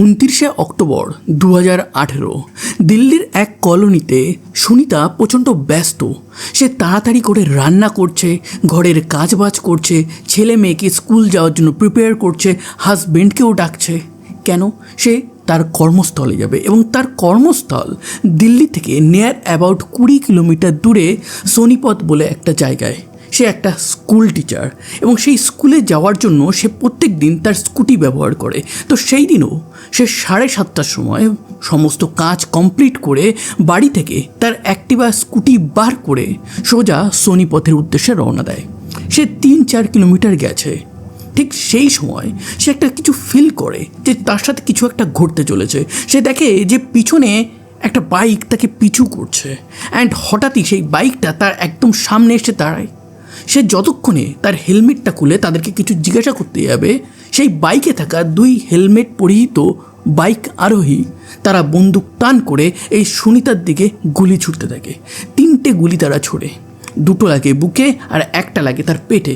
উনত্রিশে অক্টোবর দু আঠেরো। দিল্লির এক কলোনিতে সুনিতা প্রচণ্ড ব্যস্ত। সে তাড়াতাড়ি করে রান্না করছে, ঘরের কাজবাজ করছে, ছেলে মেয়েকে স্কুল যাওয়ার জন্য প্রিপেয়ার করছে হাজবেন্ডকেও ডাকছে। কেন? সে তার কর্মস্থলে যাবে এবং তার কর্মস্থল দিল্লি থেকে নিয়ার অ্যাবাউট কুড়ি কিলোমিটার দূরে সোনিপথ বলে একটা জায়গায়। সে একটা স্কুল টিচার এবং সেই স্কুলে যাওয়ার জন্য সে প্রত্যেক দিন তার স্কুটি ব্যবহার করে। তো সেই দিনও সে সাড়ে সাতটার সময় সমস্ত কাজ কমপ্লিট করে বাড়ি থেকে তার অ্যাক্টিভা স্কুটি বার করে সোজা সোনিপথের উদ্দেশ্যে রওনা দেয়। সে তিন চার কিলোমিটার গেছে। ঠিক সেই সময় সে একটা কিছু ফিল করে যে তার সাথে কিছু একটা ঘটতে চলেছে। সে দেখে যে পিছনে একটা বাইক তাকে পিছু করছে। অ্যান্ড হঠাৎই সেই বাইকটা তার একদম সামনে এসে দাঁড়ায়। সে যতক্ষণে তার হেলমেটটা খুলে তাদেরকে কিছু জিজ্ঞাসা করতে যাবে, সেই বাইকে থাকা দুই হেলমেট পরিহিত বাইক আরোহী তারা বন্দুক টান করে এই সুনিতার দিকে গুলি ছুটতে থাকে। তিনটে গুলি তারা ছোড়ে। দুটো লাগে বুকে আর একটা লাগে তার পেটে।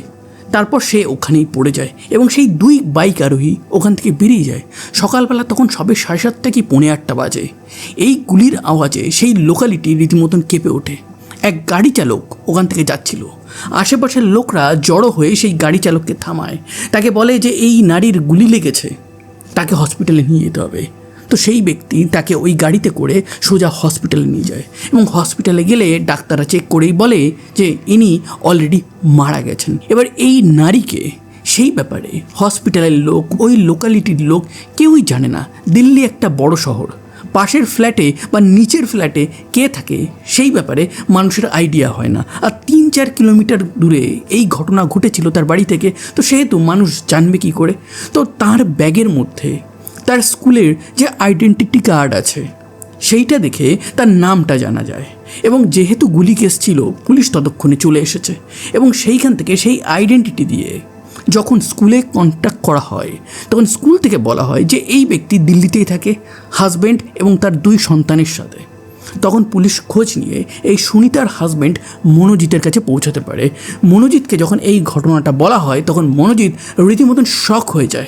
তারপর সে ওখানেই পড়ে যায় এবং সেই দুই বাইক আরোহী ওখান থেকে বেরিয়ে যায়। সকালবেলা তখন সবে সাড়ে সাতটা কি পৌনে আটটা বাজে। এই গুলির আওয়াজে সেই লোকালিটি রীতিমতন কেঁপে ওঠে। এক গাড়ি চালক ওখান থেকে যাচ্ছিল। আশেপাশের লোকরা জড়ো হয়ে সেই গাড়ি চালককে থামায়। তাকে বলে যে, এই নারীর গুলি লেগেছে। তাকে হসপিটালে নিয়ে যেতে হবে। তো সেই ব্যক্তি তাকে ওই গাড়িতে করে সোজা হসপিটালে নিয়ে যায় এবং হসপিটালে গেলে ডাক্তাররা চেক করেই বলে যে, ইনি অলরেডি মারা গেছেন। এবার এই নারীকে সেই ব্যাপারে হসপিটালের লোক, ওই লোকালিটির লোক কেউই জানে না। দিল্লি একটা বড় শহর। পাশের ফ্ল্যাটে বা নিচের ফ্ল্যাটে কে থাকে, সেই ব্যাপারে মানুষের আইডিয়া হয় না। আর তিন চার কিলোমিটার দূরে এই ঘটনা ঘটেছিল তার বাড়ি থেকে। তো সেহেতু মানুষ জানবে কি করে? তো তার ব্যাগের মধ্যে তার স্কুলের যে আইডেন্টিটি কার্ড আছে, সেইটা দেখে তার নামটা জানা যায়। এবং যেহেতু গুলি কেস ছিল, পুলিশ ততক্ষণে চলে এসেছে। এবং সেইখান থেকে সেই আইডেন্টিটি দিয়ে যখন স্কুলে কন্ট্যাক্ট করা হয়। তখন স্কুল থেকে বলা হয় যে, এই ব্যক্তি দিল্লিতেই থাকে হাজব্যান্ড এবং তার দুই সন্তানের সাথে। তখন পুলিশ খোঁজ নিয়ে এই সুনিতার হাজব্যান্ড মনোজিতের কাছে পৌঁছাতে পারে। মনোজিৎকে যখন এই ঘটনাটা বলা হয়, তখন মনোজিৎ রীতিমতন শখ হয়ে যায়।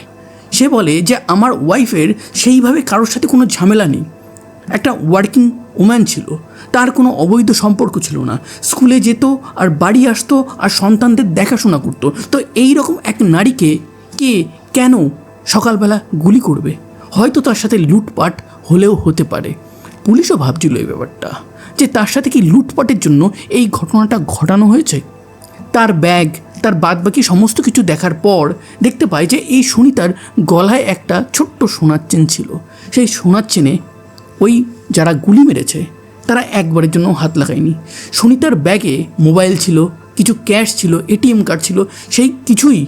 সে বলে যে, আমার ওয়াইফের সেইভাবে কারোর সাথে কোনো ঝামেলা নেই। একটা ওয়ার্কিং ওম্যান ছিল। তার কোনো অবৈধ সম্পর্ক ছিল না। স্কুলে যেত আর বাড়ি আসতো আর সন্তানদের দেখাশোনা করতো। তো এই রকম এক নারীকে কে কেন সকালবেলা গুলি করবে? হয়তো তার সাথে লুটপাট হলেও হতে পারে। পুলিশও ভাবছিল এই ব্যাপারটা, যে তার সাথে কি লুটপাটের জন্য এই ঘটনাটা ঘটানো হয়েছে? তার ব্যাগ, তার বাদবাকি সমস্ত কিছু দেখার পর দেখতে পায় যে এই সুনিতার গলায় একটা ছোট্ট সোনার চেন ছিল। সেই সোনার চেনে ওই যারা গুলি মেরেছে, তারা একবারের জন্য হাত লাগায়নি। সুনিতার ব্যাগে মোবাইল ছিল, কিছু ক্যাশ ছিল, এটিএম কার্ড ছিল, সেই কিছুই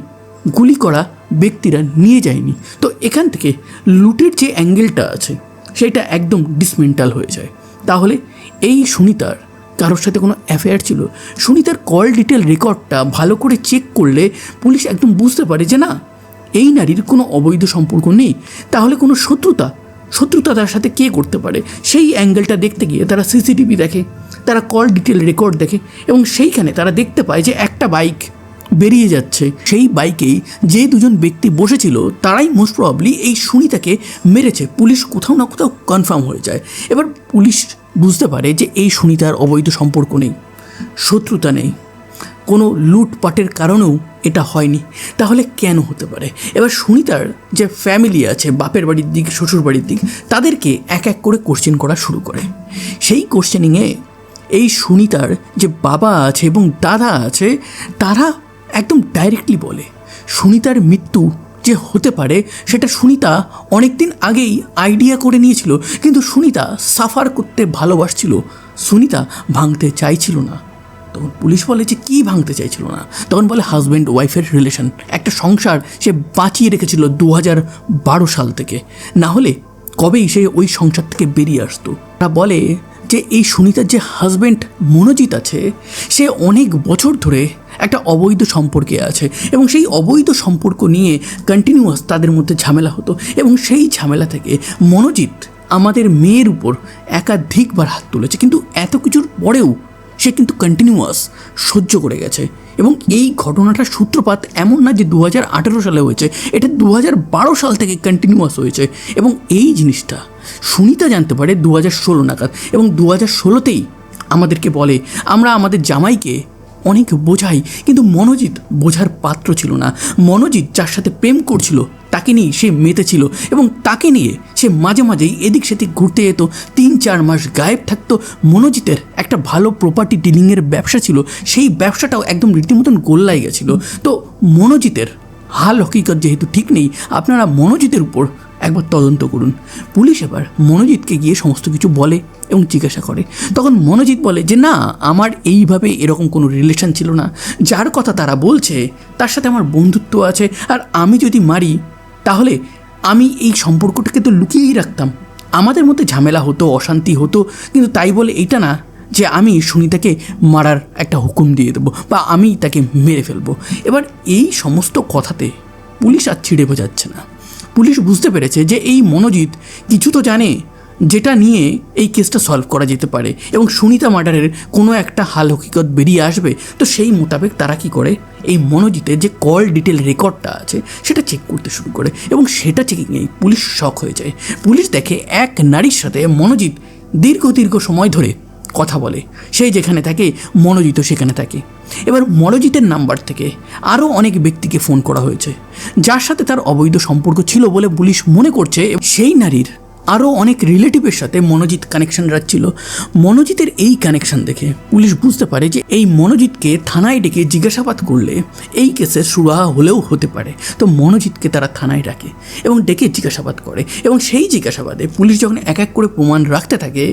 গুলি করা ব্যক্তিরা নিয়ে যায়নি। তো এখান থেকে লুটের যে অ্যাঙ্গেলটা আছে, সেটা একদম ডিসমেন্টাল হয়ে যায়। তাহলে এই সুনিতার কারোর সাথে কোনো অ্যাফেয়ার ছিল? সুনিতার কল ডিটেল রেকর্ডটা ভালো করে চেক করলে পুলিশ একদম বুঝতে পারে যে না, এই নারীর কোনো অবৈধ সম্পর্ক নেই। তাহলে কোনো শত্রুতা শত্রুতা তার সাথে কে করতে পারে? সেই অ্যাঙ্গেলটা দেখতে গিয়ে তারা সিসিটিভি দেখে, তারা কল ডিটেল রেকর্ড দেখে, এবং সেইখানে তারা দেখতে পায় যে একটা বাইক বেরিয়ে যাচ্ছে। সেই বাইকেই যে দুজন ব্যক্তি বসেছিল, তারাই মোস্ট প্রবাবলি এই সুনিতাকে মেরেছে। পুলিশ কোথাও না কোথাও কনফার্ম হয়ে যায়। এবার পুলিশ বুঝতে পারে যে এই সুনিতার অবৈধ সম্পর্ক নেই, শত্রুতা নেই। কোনো লুটপাটের কারণেও এটা হয়নি। তাহলে কেন হতে পারে? এবার সুনিতার যে ফ্যামিলি আছে, বাপের বাড়ির দিক, শ্বশুর বাড়ির দিক, তাদেরকে এক এক করে কোশ্চেন করা শুরু করে। সেই কোশ্চেনিংয়ে এই সুনিতার যে বাবা আছে এবং দাদা আছে, তারা একদম ডাইরেক্টলি বলে। সুনিতার মৃত্যু যে হতে পারে, সেটা সুনিতা অনেক দিন আগেই আইডিয়া করে নিয়েছিল, কিন্তু সুনিতা সাফার করতে ভালোবাসছিল। সুনিতা ভাঙতে চাইছিল না। তখন পুলিশ বলে যে, কী ভাঙতে চাইছিল না? তখন বলে হাজব্যান্ড ওয়াইফের রিলেশন একটা সংসার সে বাঁচিয়ে রেখেছিল দু হাজার বারো সাল থেকে। না হলে কবেই সে ওই সংসার থেকে বেরিয়ে আসতো। তারা বলে যে এই সুনিতার যে হাজব্যান্ড মনোজিৎ আছে, সে অনেক বছর ধরে একটা অবৈধ সম্পর্কে আছে এবং সেই অবৈধ সম্পর্ক নিয়ে কন্টিনিউয়াস তাদের মধ্যে ঝামেলা হতো এবং সেই ঝামেলা থেকে মনোজিৎ আমাদের মেয়ের উপর একাধিকবার হাত তুলেছে। কিন্তু এত কিছুর পরেও সে কিন্তু কন্টিনিউয়াস সহ্য করে গেছে। এবং এই ঘটনাটার সূত্রপাত এমন না যে দু হাজার আঠেরো সালে হয়েছে, এটা দু হাজার বারো সাল থেকে কন্টিনিউয়াস হয়েছে। এবং এই জিনিসটা সুনিতা জানতে পারে দু হাজার ষোলো নাগাদ। এবং দু হাজার ষোলোতেই আমাদেরকে বলে, আমরা আমাদের জামাইকে অনেক বোঝাই। কিন্তু মনোজিৎ বোঝার পাত্র ছিল না। মনোজিৎ যার সাথে প্রেম করছিল তাকে নিয়ে সে মেতেছিল এবং তাকে নিয়ে সে মাঝে মাঝেই এদিক সেদিক ঘুরতে যেত। তিন চার মাস গায়েব থাকতো মনোজিতের একটা ভালো প্রপার্টি ডিলিংয়ের ব্যবসা ছিল। সেই ব্যবসাটাও একদম রীতিমতন গোল্লাই গেছিল। তো মনোজিতের হাল হকিকত যেহেতু ঠিক নেই, আপনারা মনোজিতের উপর একবার তদন্ত করুন। পুলিশ এবার মনোজিৎকে গিয়ে সমস্ত কিছু বলে এবং জিজ্ঞাসা করে। তখন মনোজিৎ বলে যে, না, আমার এইভাবে এরকম কোনো রিলেশন ছিল না। যার কথা তারা বলছে, তার সাথে আমার বন্ধুত্ব আছে। আর আমি যদি মারি তাহলে আমি এই সম্পর্কটাকে তো লুকিয়েই রাখতাম। আমাদের মধ্যে ঝামেলা হতো, অশান্তি হতো, কিন্তু তাই বলে এইটা না যে আমি সুনিতাকে মারার একটা হুকুম দিয়ে দেবো বা আমি তাকে মেরে ফেলব। এবার এই সমস্ত কথাতে পুলিশ আর ছিঁড়ে বোঝাচ্ছে না। পুলিশ বুঝতে পেরেছে যে এই মনোজিৎ কিছু তো জানে যেটা নিয়ে এই কেসটা সলভ করা যেতে পারে। এবং সুনিতা মার্ডারের কোনো একটা হাল হকিকত বেরিয়ে আসবে, তো সেই মোতাবেক তারা কি করে? এই মনোজিতের যে কল ডিটেল রেকর্ডটা আছে, সেটা চেক করতে শুরু করে। এবং সেটা চেকিংয়েই পুলিশ শখ হয়ে যায়। পুলিশ দেখে এক নারীর সাথে মনোজিৎ দীর্ঘ দীর্ঘ সময় ধরে কথা বলে। সেই যেখানে থাকে মনোজিতও সেখানে থাকে। এবার মনোজিতের নাম্বার থেকে আরও অনেক ব্যক্তিকে ফোন করা হয়েছে। যার সাথে তার অবৈধ সম্পর্ক ছিল বলে পুলিশ মনে করছে, সেই নারীর আরও অনেক রিলেটিভের সাথে মনোজিৎ কানেকশন রাখছিল। মনোজিতের এই কানেকশন দেখে পুলিশ বুঝতে পারে যে এই মনোজিৎকে থানায় ডেকে জিজ্ঞাসাবাদ করলে এই কেসের সুরাহা হলেও হতে পারে। তো মনোজিৎকে তারা থানায় ডাকে এবং ডেকে জিজ্ঞাসাবাদ করে এবং সেই জিজ্ঞাসাবাদে পুলিশ যখন এক এক করে প্রমাণ রাখতে থাকে,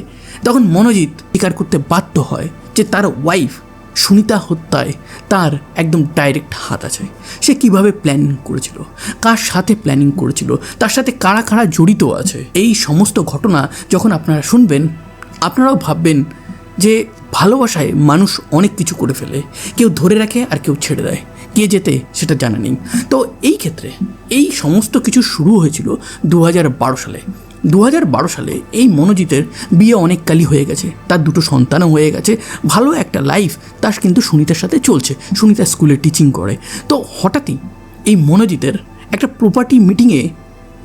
তখন মনোজিৎ স্বীকার করতে বাধ্য হয় যে তার ওয়াইফ সুনিতা হত্যায় তার একদম ডাইরেক্ট হাত আছে। সে কীভাবে প্ল্যানিং করেছিল? কার সাথে প্ল্যানিং করেছিল? তার সাথে কারা কারা জড়িত আছে? এই সমস্ত ঘটনা যখন আপনারা শুনবেন, আপনারাও ভাববেন যে ভালোবাসায় মানুষ অনেক কিছু করে ফেলে। কেউ ধরে রাখে আর কেউ ছেড়ে দেয়। কে যেতে সেটা জানা নেই। তো এই ক্ষেত্রে এই সমস্ত কিছু শুরু হয়েছিল দু হাজার বারো সালে। দু সালে এই মনোজিতের বিয়ে অনেক কালই হয়ে গেছে। তার দুটো সন্তানও হয়ে গেছে। ভালো একটা লাইফ তার কিন্তু সুনিতার সাথে চলছে। সুনিতা স্কুলে টিচিং করে। তো হঠাৎই এই মনোজিতের একটা প্রপার্টি মিটিংয়ে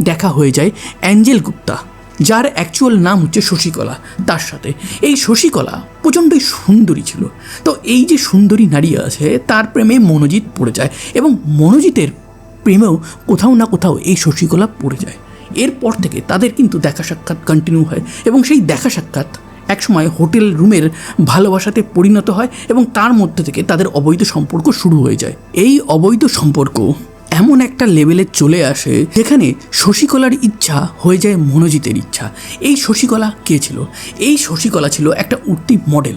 দেখা হয়ে যায় অ্যাঞ্জেল গুপ্তা, যার অ্যাকচুয়াল নাম হচ্ছে শশীকলা তার সাথে। এই শশীকলা প্রচণ্ডই সুন্দরী ছিল। তো এই যে সুন্দরী নারী আছে, তার প্রেমে মনোজিৎ পড়ে যায় এবং মনোজিতের প্রেমেও কোথাও না কোথাও এই শশীকলা পড়ে যায়। এরপর থেকে তাদের কিন্তু দেখা সাক্ষাৎ কন্টিনিউ হয় এবং সেই দেখা সাক্ষাৎ একসময় হোটেল রুমের ভালোবাসাতে পরিণত হয় এবং তার মধ্যে থেকে তাদের অবৈধ সম্পর্ক শুরু হয়ে যায়। এই অবৈধ সম্পর্ক এমন একটা লেভেলে চলে আসে যেখানে শশীকলার ইচ্ছা হয়ে যায় মনোজিতের ইচ্ছা। এই শশীকলা কে ছিল? এই শশীকলা ছিল একটা উঠতি মডেল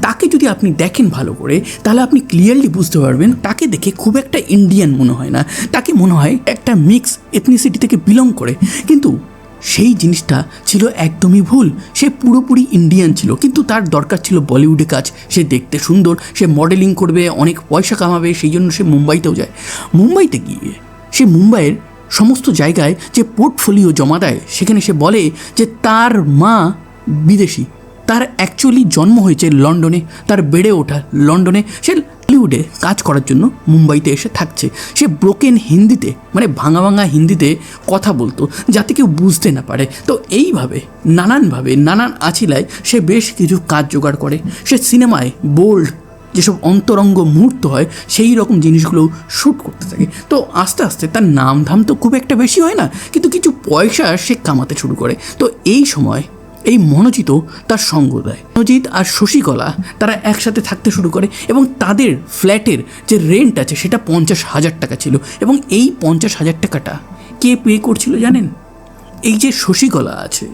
তাকে যদি আপনি দেখেন ভালো করে, তাহলে আপনি ক্লিয়ারলি বুঝতে পারবেন তাকে দেখে খুব একটা ইন্ডিয়ান মনে হয় না। তাকে মনে হয় একটা মিক্স এথনিসিটি থেকে বিলং করে। কিন্তু সেই জিনিসটা ছিল একদমই ভুল। সে পুরোপুরি ইন্ডিয়ান ছিল। কিন্তু তার দরকার ছিল বলিউডে কাজ। সে দেখতে সুন্দর, সে মডেলিং করবে, অনেক পয়সা কামাবে, সেই জন্য সে মুম্বাইতেও যায়। মুম্বাইতে গিয়ে সে মুম্বাইয়ের সমস্ত জায়গায় যে পোর্টফোলিও জমা দেয়, সেখানে সে বলে যে তার মা বিদেশি। তার অ্যাকচুয়ালি জন্ম হয়েছে লন্ডনে, তার বেড়ে ওঠা লন্ডনে। সে বলিউডে কাজ করার জন্য মুম্বাইতে এসে থাকছে। সে ব্রোকেন হিন্দিতে মানে ভাঙা ভাঙা হিন্দিতে কথা বলতো, যাতে কেউ বুঝতে না পারে। তো এইভাবে, নানানভাবে, নানান আছিলায় সে বেশ কিছু কাজ জোগাড় করে। সে সিনেমায় বোল্ড যেসব অন্তরঙ্গ মুহূর্ত হয়, সেই রকম জিনিসগুলো শ্যুট করতে থাকে। তো আস্তে আস্তে তার নাম ধাম তো খুব একটা বেশি হয় না, কিন্তু কিছু পয়সা সে কামাতে শুরু করে। তো এই সময় এই মনোজিতও তার সঙ্গ দেয়। মনোজিৎ আর শশীকলা তারা একসাথে থাকতে শুরু করে এবং তাদের ফ্ল্যাটের যে রেন্ট আছে সেটা পঞ্চাশ হাজার টাকা ছিল এবং এই পঞ্চাশ হাজার টাকাটা কে পে করছিল জানেন? এই যে শশীকলা আছে,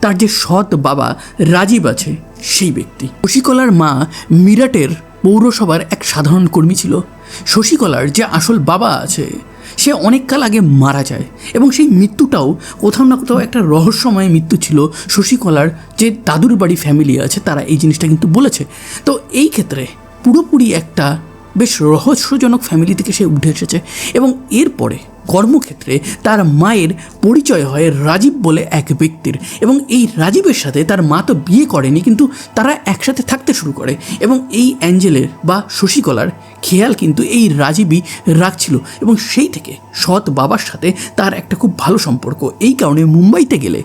তার যে সৎ বাবা রাজীব আছে সেই ব্যক্তি। শশীকলার মা মিরাটের পৌরসভার এক সাধারণ কর্মী ছিল। শশীকলার যে আসল বাবা আছে সে অনেককাল আগে মারা যায় এবং সেই মৃত্যুটাও কোথাও না কোথাও একটা রহস্যময় মৃত্যু ছিল শশীকলার যে দাদুর বাড়ি ফ্যামিলি আছে, তারা এই জিনিসটা কিন্তু বলেছে। তো এই ক্ষেত্রে পুরোপুরি একটা বেশ রহস্যজনক ফ্যামিলি থেকে সে উঠে এসেছে এবং এরপরে কর্মক্ষেত্রে তার মায়ের পরিচয় হয় রাজীব বলে এক ব্যক্তির এবং এই রাজীবের সাথে তার মা তো বিয়ে করেনি, কিন্তু তারা একসাথে থাকতে শুরু করে এবং এই অ্যাঞ্জেলের বা শশীকলার খেয়াল কিন্তু এই রাজীবই রাখছিল এবং সেই থেকে সৎ বাবার সাথে তার একটা খুব ভালো সম্পর্ক। এই কারণে মুম্বাইতে গেলে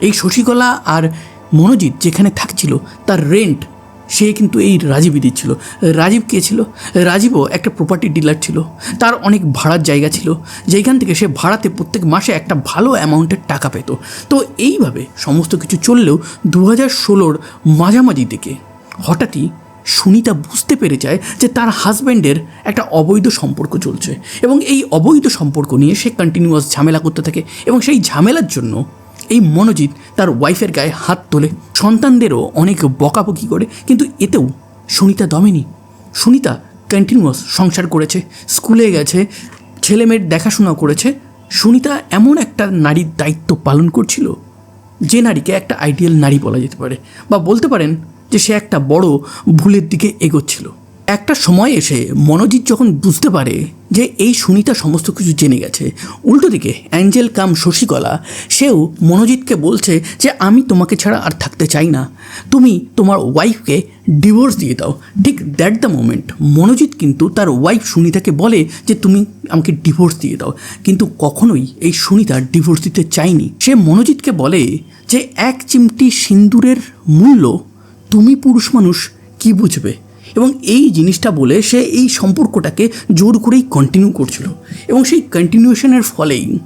এই শশীকলা আর মনোজিৎ যেখানে থাকছিল, তার রেন্ট সে কিন্তু এই রাজীবই দিচ্ছিল। রাজীব কে ছিল? রাজীবও একটা প্রপার্টি ডিলার ছিল। তার অনেক ভাড়ার জায়গা ছিল। যেখান থেকে সে ভাড়াতে প্রত্যেক মাসে একটা ভালো অ্যামাউন্টের টাকা পেত। তো এইভাবে সমস্ত কিছু চললেও দু হাজার ষোলোর মাঝামাঝি দিকে হঠাৎই সুনিতা বুঝতে পেরে যায় যে তার হাজব্যান্ডের একটা অবৈধ সম্পর্ক চলছে এবং এই অবৈধ সম্পর্ক নিয়ে সে কন্টিনিউয়াস ঝামেলা করতে থাকে এবং সেই ঝামেলার জন্য এই মনোজিৎ তার ওয়াইফের গায়ে হাত তোলে। সন্তানদেরও অনেক বকাবকি করে, কিন্তু এতেও সুনিতা দমেনি। সুনিতা কন্টিনিউয়াস সংসার করেছে স্কুলে গেছে, ছেলেমেয়ের দেখাশোনা করেছে। সুনিতা এমন একটা নারীর দায়িত্ব পালন করছিল যে নারীকে একটা আইডিয়াল নারী বলা যেতে পারে বা বলতে পারেন যে সে একটা বড় ভুলের দিকে এগোচ্ছিল। একটা সময় এসে মনোজিৎ যখন বুঝতে পারে যে এই সুনিতা সমস্ত কিছু জেনে গেছে, উল্টো দিকে অ্যাঞ্জেল কাম শশীকলা, সেও মনোজিৎকে বলছে যে, আমি তোমাকে ছাড়া আর থাকতে চাই না। তুমি তোমার ওয়াইফকে ডিভোর্স দিয়ে দাও। ঠিক দ্যাট দ্য মোমেন্ট মনোজিৎ কিন্তু তার ওয়াইফ সুনিতাকে বলে যে, তুমি আমাকে ডিভোর্স দিয়ে দাও। কিন্তু কখনোই এই সুনিতা ডিভোর্স দিতে চায়নি। সে মনোজিৎকে বলে যে, এক চিমটি সিন্দুরের মূল্য তুমি পুরুষ মানুষ, কি বুঝবে? এবং এই জিনিসটা বলে সে এই সম্পর্কটাকে জোর করেই কন্টিনিউ করছিল। এবং সেই কন্টিনিউশনের ফলেই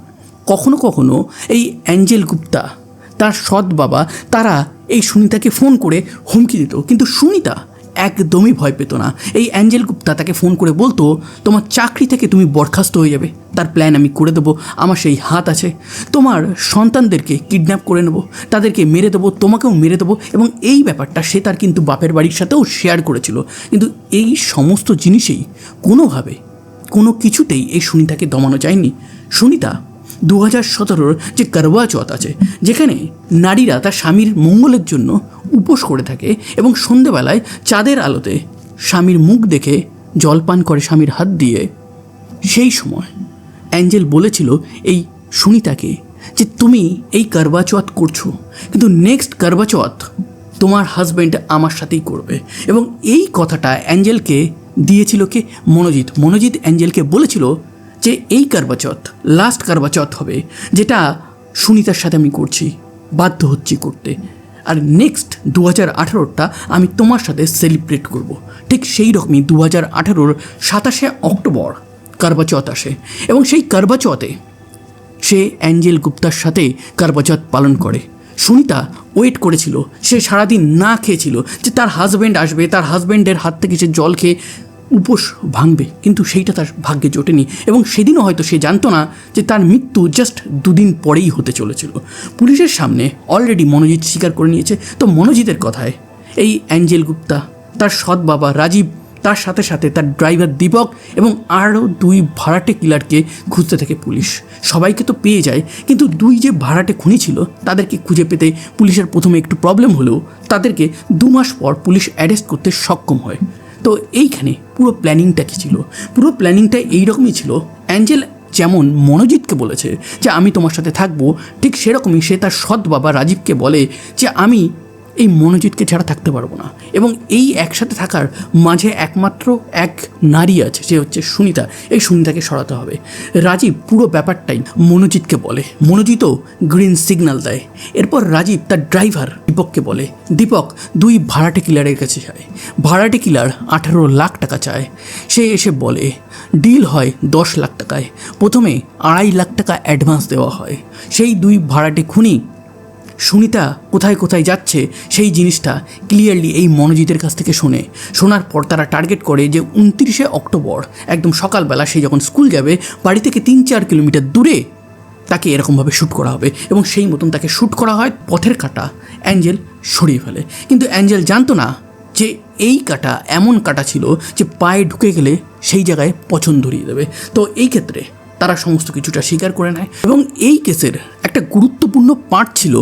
কখনো কখনো এই অ্যাঞ্জেল গুপ্তা, তার সৎ বাবা, তারা এই সুনিতাকে ফোন করে হুমকি দিত। কিন্তু সুনিতা একদমই ভয় পেত না। এই অ্যাঞ্জেল গুপ্তা তাকে ফোন করে বলতো, তোমার চাকরি থেকে তুমি বরখাস্ত হয়ে যাবে। তার প্ল্যান আমি করে দেবো। আমার সেই হাত আছে। তোমার সন্তানদেরকে কিডন্যাপ করে নেব। তাদেরকে মেরে দেবো, তোমাকেও মেরে দেবো। এবং এই ব্যাপারটা সে তার কিন্তু বাপের বাড়ির সাথেও শেয়ার করেছিল। কিন্তু এই সমস্ত জিনিসেই কোনোভাবে, কোনো কিছুতেই এই সুনিতাকে দমানো যায়নি। সুনিতা দু হাজার সতেরোর যে করবা চৌথ আছে, যেখানে নারীরা তার স্বামীর মঙ্গলের জন্য উপোস করে থাকে এবং সন্ধেবেলায় চাঁদের আলোতে স্বামীর মুখ দেখে জলপান করে স্বামীর হাত দিয়ে। সেই সময় অ্যাঞ্জেল বলেছিল এই সুনিতাকে যে, তুমি এই করবা চৌথ করছ, কিন্তু নেক্সট করবা চৌথ তোমার হাজব্যান্ড আমার সাথেই করবে। এবং এই কথাটা অ্যাঞ্জেলকে দিয়েছিল কে? মনোজিৎ। মনোজিৎ অ্যাঞ্জেলকে বলেছিল যে এই কারবাচত লাস্ট কারবাচত হবে, যেটা সুনিতার সাথে আমি করছি, বাধ্য হচ্ছি করতে। আর নেক্সট দু হাজার আঠারোটা আমি তোমার সাথে সেলিব্রেট করব। ঠিক সেই রকমই দু হাজার আঠারোর সাতাশে অক্টোবর কারবাচত আসে। এবং সেই কারবাচতে সে অ্যাঞ্জেল গুপ্তার সাথে কারবাচত পালন করে। সুনিতা ওয়েট করেছিল, সে সারাদিন না খেয়েছিল যে তার হাজব্যান্ড আসবে, তার হাজব্যান্ডের হাত থেকে সে জল খেয়ে উপোস ভাঙবে, কিন্তু সেইটা তার ভাগ্যে জোটেনি। এবং সেদিনও হয়তো সে জানতো না যে তার মৃত্যু জাস্ট দুদিন পরেই হতে চলেছিল। পুলিশের সামনে অলরেডি মনোজিৎ স্বীকার করে নিয়েছে। তো মনোজিতের কথায়, এই অ্যাঞ্জেল গুপ্তা, তার সৎ বাবা রাজীব, তার সাথে সাথে তার ড্রাইভার দীপক এবং আরও দুই ভাড়াটে কিলারকে খুঁজতে থাকে পুলিশ। সবাইকে তো পেয়ে যায়, কিন্তু দুই যে ভাড়াটে খুনি ছিল, তাদেরকে খুঁজে পেতে পুলিশের প্রথমে একটু প্রবলেম হলেও তাদেরকে দু মাস পর পুলিশ অ্যারেস্ট করতে সক্ষম হয়। তো এইখানে পুরো প্ল্যানিংটা কী ছিল? পুরো প্ল্যানিংটা এইরকমই ছিল। অ্যাঞ্জেল যেমন মনোজিৎকে বলেছে যে, আমি তোমার সাথে থাকব। ঠিক সেরকমই সে তার সৎ বাবা রাজীবকে বলে যে, আমি এই মনোজিৎকে ছাড়া থাকতে পারব না। এবং এই একসাথে থাকার মাঝে একমাত্র এক নারী আছে, সে হচ্ছে সুনিতা। এই সুনিতাকে সরাতে হবে। রাজীব পুরো ব্যাপারটাই মনোজিৎকে বলে। মনোজিতও গ্রিন সিগন্যাল দেয়। এরপর রাজীব তার ড্রাইভার দীপককে বলে, দীপক, দুই ভাড়াটে কিলারের কাছে যায়। ভাড়াটে কিলার আঠারো লাখ টাকা চায়। সে এসে বলে ডিল হয় দশ লাখ টাকায়। প্রথমে আড়াই লাখ টাকা অ্যাডভান্স দেওয়া হয়। সেই দুই ভাড়াটে খুনি সুনিতা কোথায় কোথায় যাচ্ছে সেই জিনিসটা ক্লিয়ারলি এই মনোজিতের কাছ থেকে শোনে। শোনার পর তারা টার্গেট করে যে উনত্রিশে অক্টোবর, একদম সকালবেলা সে যখন স্কুল যাবে, বাড়ি থেকে তিন চার কিলোমিটার দূরে তাকে এরকমভাবে শ্যুট করা হবে এবং সেই মতন তাকে শ্যুট করা হয় পথের কাটা, অ্যাঞ্জেল সরিয়ে ফেলে। কিন্তু অ্যাঞ্জেল জানতো না যে এই কাটা এমন কাটা ছিল যে পায়ে ঢুকে গেলে সেই জায়গায় পছন্দ ধরিয়ে দেবে। তো এই ক্ষেত্রে তারা সমস্ত কিছুটা স্বীকার করে নেয় এবং এই কেসের একটা গুরুত্বপূর্ণ পার্ট ছিল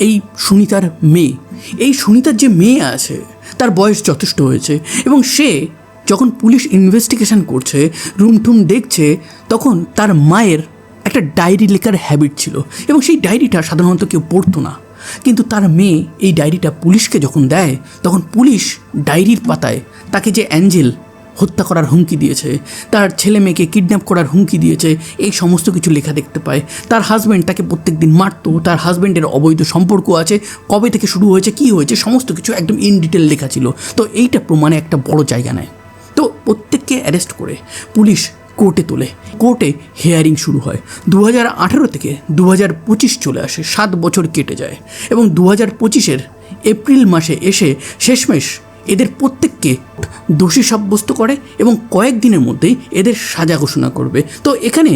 এই সুনিতার মেয়ে। এই সুনিতার যে মেয়ে আছে, তার বয়স যথেষ্ট হয়েছে এবং সে যখন পুলিশ ইনভেস্টিগেশন করছে, রুম টুম দেখছে, তখন তার মায়ের একটা ডায়েরি লেখার হ্যাবিট ছিল এবং সেই ডায়েরিটা সাধারণত কেউ পড়তো না। কিন্তু তার মেয়ে এই ডায়েরিটা পুলিশকে যখন দেয়, তখন পুলিশ ডায়েরির পাতায় তাকে যে অ্যাঞ্জেল হত্যা করার হুমকি দিয়েছে। তার ছেলে মেয়েকে কিডন্যাপ করার হুমকি দিয়েছে। এই সমস্ত কিছু লেখা দেখতে পায়। তার হাজব্যান্ড তাকে প্রত্যেক দিন মারতো। তার হাজব্যান্ডের অবৈধ সম্পর্ক আছে। কবে থেকে শুরু হয়েছে, কী হয়েছে, সমস্ত কিছু একদম ইন ডিটেল লেখা ছিল। তো এইটা প্রমাণে একটা বড় জায়গা নেয়। তো প্রত্যেককে অ্যারেস্ট করে। পুলিশ কোর্টে তোলে। কোর্টে হেয়ারিং শুরু হয়। দু হাজার আঠেরো থেকে দু হাজার পঁচিশ চলে আসে। সাত বছর কেটে যায়। এবং দু হাজার পঁচিশের এপ্রিল মাসে এসে শেষমেশ এদের প্রত্যেককে দোষী সাব্যস্ত করে এবং কয়েকদিনের মধ্যেই এদের সাজা ঘোষণা করবে। তো এখানে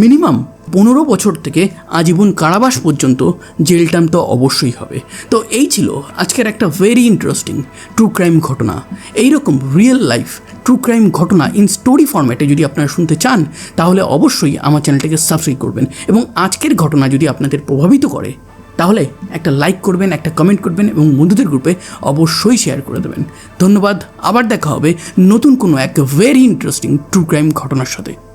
মিনিমাম পনেরো বছর থেকে আজীবন কারাবাস পর্যন্ত জেল টার্ম তো অবশ্যই হবে। তো এই ছিল আজকের একটা ভেরি ইন্টারেস্টিং ট্রু ক্রাইম ঘটনা। এইরকম রিয়েল লাইফ ট্রু ক্রাইম ঘটনা ইন স্টোরি ফরম্যাটে যদি আপনারা শুনতে চান, তাহলে অবশ্যই আমার চ্যানেলটাকে সাবস্ক্রাইব করবেন। এবং আজকের ঘটনা যদি আপনাদের প্রভাবিত করে তাহলে একটা লাইক করবেন, একটা কমেন্ট করবেন এবং বন্ধুদের গ্রুপে অবশ্যই শেয়ার করে দেবেন। ধন্যবাদ, আবার দেখা হবে নতুন কোনো এক ভেরি ইন্টারেস্টিং ট্রু ক্রাইম ঘটনার সাথে।